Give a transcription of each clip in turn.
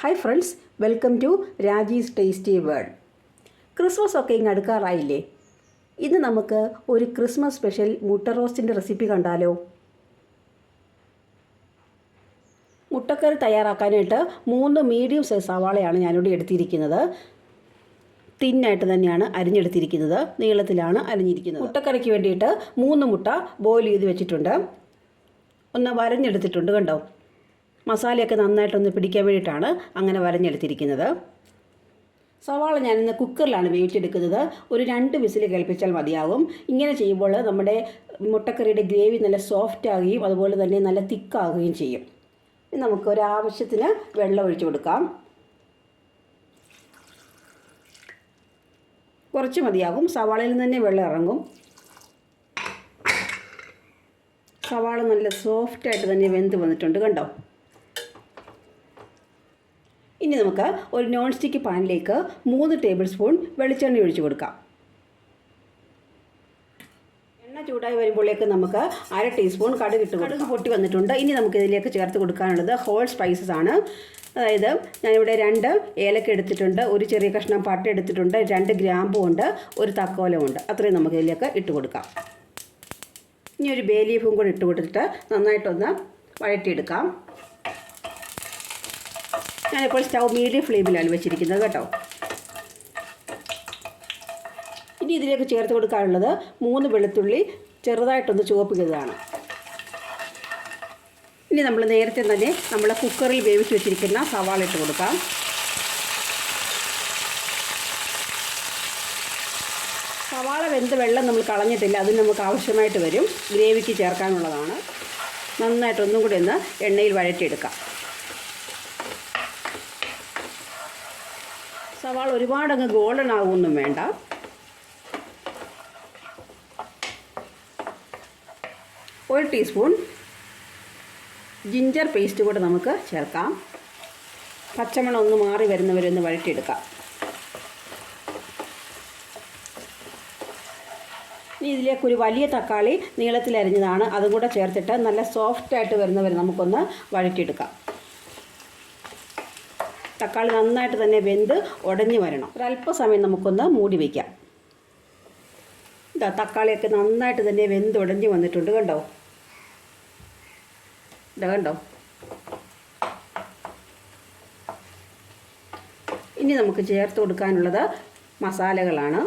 Hi friends welcome to Raji's tasty world Christmas ഒക്കെ ഇങ്ങ് അടുക്കാറായില്ലേ? ഇന്ന് നമുക്ക് ഒരു ക്രിസ്മസ് സ്പെഷ്യൽ മുട്ട റോസ്റ്റിന്റെ റെസിപ്പി കണ്ടാലോ? മുട്ടക്കറി തയ്യാറാക്കാനായിട്ട് മൂന്ന് മീഡിയം സൈസ് സവാളയാണ് ഞാനിവിടെ എടുത്തിരിക്കുന്നത്. തിന്നായിട്ട് തന്നെയാണ് അരിഞ്ഞെടുത്തിരിക്കുന്നത്. നീളത്തിലാണ് അരിഞ്ഞിരിക്കുന്നത്. മുട്ടക്കറിക്ക് വേണ്ടിയിട്ട് മൂന്ന് മുട്ട ബോയിൽ ചെയ്ത് വെച്ചിട്ടുണ്ട്. ഒന്ന് വരഞ്ഞെടുത്തിട്ടുണ്ട് കണ്ടോ? മസാലയൊക്കെ നന്നായിട്ടൊന്ന് പിടിക്കാൻ വേണ്ടിയിട്ടാണ് അങ്ങനെ വരഞ്ഞെടുത്തിരിക്കുന്നത്. സവാള ഞാനിന്ന് കുക്കറിലാണ് വേവിച്ചെടുക്കുന്നത്. ഒരു രണ്ട് വിസിൽ കേൾപ്പിച്ചാൽ മതിയാകും ഇങ്ങനെ ചെയ്യുമ്പോൾ നമ്മുടെ മുട്ടക്കറിയുടെ ഗ്രേവി നല്ല സോഫ്റ്റ് ആകുകയും അതുപോലെ തന്നെ നല്ല തിക്കാകുകയും ചെയ്യും. നമുക്ക് ഒരു ആവശ്യത്തിന് വെള്ളം ഒഴിച്ചു കൊടുക്കാം. കുറച്ച് മതിയാകും. സവാളയിൽ നിന്ന് തന്നെ വെള്ളം ഇറങ്ങും. സവാള നല്ല സോഫ്റ്റായിട്ട് തന്നെ വെന്ത് വന്നിട്ടുണ്ട്. കണ്ടോ? ഇനി നമുക്ക് ഒരു നോൺ സ്റ്റിക്ക് പാനിലേക്ക് മൂന്ന് ടേബിൾ സ്പൂൺ വെളിച്ചെണ്ണ ഒഴിച്ചു കൊടുക്കാം. എണ്ണ ചൂടായി വരുമ്പോഴേക്ക് നമുക്ക് അര ടീസ്പൂൺ കടുക് ഇട്ട് കടുക് പൊട്ടി വന്നിട്ടുണ്ട്. ഇനി നമുക്ക് ഇതിലേക്ക് ചേർത്ത് കൊടുക്കാനുള്ളത് ഹോൾ സ്പൈസസ് ആണ്. അതായത് ഞാനിവിടെ രണ്ട് ഏലക്ക എടുത്തിട്ടുണ്ട് ഒരു ചെറിയ കഷ്ണം പട്ട എടുത്തിട്ടുണ്ട് രണ്ട് ഗ്രാമ്പും ഉണ്ട് ഒരു തക്കോലമുണ്ട് അത്രയും നമുക്ക് ഇതിലേക്ക് ഇട്ട് കൊടുക്കാം. ഇനി ഒരു ബേ ലീഫും കൂടി ഇട്ട് കൊടുത്തിട്ട് നന്നായിട്ടൊന്ന് വഴറ്റിയെടുക്കാം. ഞാനിപ്പോൾ സ്റ്റൗ മീഡിയം ഫ്ലെയിമിലാണ് വെച്ചിരിക്കുന്നത് കേട്ടോ. ഇനി ഇതിലേക്ക് ചേർത്ത് കൊടുക്കാനുള്ളത് മൂന്ന് വെളുത്തുള്ളി ചെറുതായിട്ടൊന്ന് ചുവപ്പിക്കുന്നതാണ്. ഇനി നമ്മൾ നേരത്തെ തന്നെ നമ്മൾ കുക്കറിൽ വേവിച്ച് വെച്ചിരിക്കുന്ന സവാള ഇട്ട് കൊടുക്കാം. സവാള വെന്ത് വെള്ളം നമ്മൾ കളഞ്ഞിട്ടില്ല അത് നമുക്ക് ആവശ്യമായിട്ട് വരും. ഗ്രേവിക്ക് ചേർക്കാനുള്ളതാണ്. നന്നായിട്ടൊന്നും കൂടി ഒന്ന് എണ്ണയിൽ വഴറ്റിയെടുക്കാം. സവാള ഒരുപാടങ്ങ് ഗോൾഡൻ ആകുമൊന്നും വേണ്ട. ഒരു ടീസ്പൂൺ ജിഞ്ചർ പേസ്റ്റ് കൂടെ നമുക്ക് ചേർക്കാം. പച്ചമണം ഒന്ന് മാറി വരുന്നവരൊന്ന് വഴറ്റിയെടുക്കാം. ഇനി ഇതിലേക്ക് ഒരു വലിയ തക്കാളി നീളത്തിൽ അരിഞ്ഞതാണ്. അതും കൂടെ ചേർത്തിട്ട് നല്ല സോഫ്റ്റായിട്ട് വരുന്നവരെ നമുക്കൊന്ന് വഴറ്റിയെടുക്കാം. തക്കാളി നന്നായിട്ട് തന്നെ വെന്ത് ഉടഞ്ഞു വരണം. ഒരല്പസമയം നമുക്കൊന്ന് മൂടി വയ്ക്കാം ഇതാ തക്കാളിയൊക്കെ നന്നായിട്ട് തന്നെ വെന്ത് ഉടഞ്ഞു വന്നിട്ടുണ്ട് കണ്ടോ? ഇതാ കണ്ടോ? ഇനി നമുക്ക് ചേർത്ത് കൊടുക്കാനുള്ളത് മസാലകളാണ്.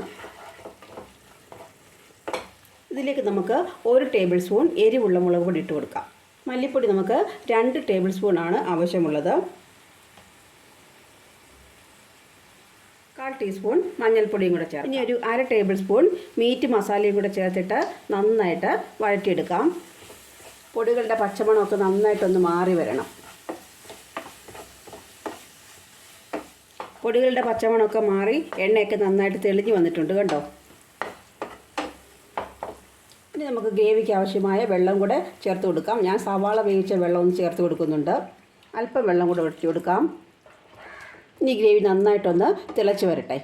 ഇതിലേക്ക് നമുക്ക് ഒരു ടേബിൾ സ്പൂൺ എരിവുള്ള മുളക് പൊടി ഇട്ട് കൊടുക്കാം. മല്ലിപ്പൊടി നമുക്ക് രണ്ട് ടേബിൾ സ്പൂൺ ആണ് ആവശ്യമുള്ളത്. കാൽ ടീസ്പൂൺ മഞ്ഞൾപ്പൊടിയും കൂടെ ചേർക്കാം. ഇനി ഒരു അര ടേബിൾ സ്പൂൺ മീറ്റ് മസാലയും കൂടെ ചേർത്തിട്ട് നന്നായിട്ട് വഴറ്റിയെടുക്കാം. പൊടികളുടെ പച്ചമണമൊക്കെ നന്നായിട്ടൊന്ന് മാറി വരണം. പൊടികളുടെ പച്ചമണമൊക്കെ മാറി എണ്ണയൊക്കെ നന്നായിട്ട് തെളിഞ്ഞു വന്നിട്ടുണ്ട് കണ്ടോ? ഇനി നമുക്ക് ഗ്രേവിക്ക് ആവശ്യമായ വെള്ളം കൂടെ ചേർത്ത് കൊടുക്കാം. ഞാൻ സവാള വേവിച്ച വെള്ളം ഒന്ന് ചേർത്ത് കൊടുക്കുന്നുണ്ട്. അല്പം വെള്ളം കൂടെ ഒഴിച്ചു കൊടുക്കാം. ഇനി ഗ്രേവി നന്നായിട്ടൊന്ന് തിളച്ച് വരട്ടെ.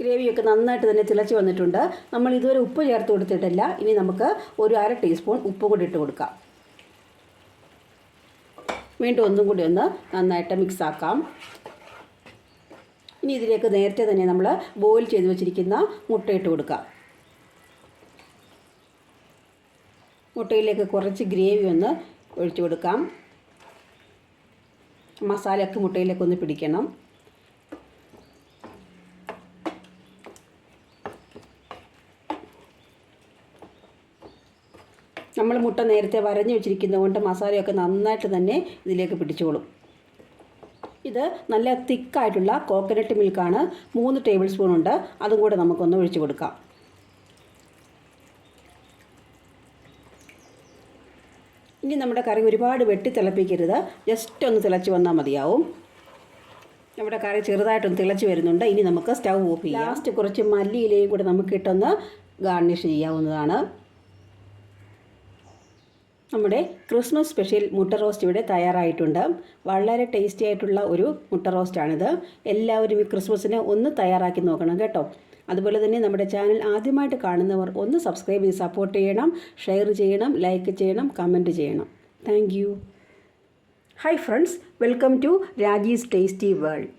ഗ്രേവിയൊക്കെ നന്നായിട്ട് തന്നെ തിളച്ച് വന്നിട്ടുണ്ട്. നമ്മൾ ഇതുവരെ ഉപ്പ് ചേർത്ത് കൊടുത്തിട്ടില്ല. ഇനി നമുക്ക് ഒരു അര ടീസ്പൂൺ ഉപ്പ് കൂടി ഇട്ട് കൊടുക്കാം. വീണ്ടും ഒന്നും കൂടി ഒന്ന് നന്നായിട്ട് മിക്സ് ആക്കാം. ഇനി ഇതിലേക്ക് നേരത്തെ തന്നെ നമ്മൾ ബോയിൽ ചെയ്ത് വെച്ചിരിക്കുന്ന മുട്ട ഇട്ട് കൊടുക്കാം. മുട്ടയിലേക്ക് കുറച്ച് ഗ്രേവി ഒന്ന് ഒഴിച്ചു കൊടുക്കാം. മസാലയൊക്കെ മുട്ടയിലേക്ക് ഒന്ന് പിടിക്കണം. നമ്മൾ മുട്ട നേരത്തെ വരഞ്ഞു വെച്ചിരിക്കുന്നത് കൊണ്ട് മസാലയൊക്കെ നന്നായിട്ട് തന്നെ ഇതിലേക്ക് പിടിച്ചോളും. ഇത് നല്ല തിക്കായിട്ടുള്ള കോക്കനട്ട് മിൽക്കാണ് മൂന്ന് ടേബിൾ സ്പൂൺ ഉണ്ട്. അതും കൂടെ നമുക്കൊന്ന് ഒഴിച്ചു കൊടുക്കാം. ഇനി നമ്മുടെ കറി ഒരുപാട് വെട്ടി തിളപ്പിക്കരുത്. ജസ്റ്റ് ഒന്ന് തിളച്ച് വന്നാൽ മതിയാവും. നമ്മുടെ കറി ചെറുതായിട്ടൊന്ന് തിളച്ച് വരുന്നുണ്ട്. ഇനി നമുക്ക് സ്റ്റൗ ഓഫ് ചെയ്യാം. ലാസ്റ്റ് കുറച്ച് മല്ലിയിലയും കൂടെ നമുക്ക് ഇട്ടൊന്ന് ഗാർണിഷ് ചെയ്യാവുന്നതാണ്. നമ്മുടെ ക്രിസ്മസ് സ്പെഷ്യൽ മുട്ട റോസ്റ്റ് ഇവിടെ തയ്യാറായിട്ടുണ്ട്. വളരെ ടേസ്റ്റി ആയിട്ടുള്ള ഒരു മുട്ട റോസ്റ്റാണിത്. എല്ലാവരും ഈ ക്രിസ്മസിന് ഒന്ന് തയ്യാറാക്കി നോക്കണം കേട്ടോ. അതുപോലെ തന്നെ നമ്മുടെ ചാനൽ ആദ്യമായിട്ട് കാണുന്നവർ ഒന്ന് സബ്സ്ക്രൈബ് ചെയ്ത് സപ്പോർട്ട് ചെയ്യണം ഷെയർ ചെയ്യണം ലൈക്ക് ചെയ്യണം കമന്റ് ചെയ്യണം. Thank hi friends welcome to Raji's tasty world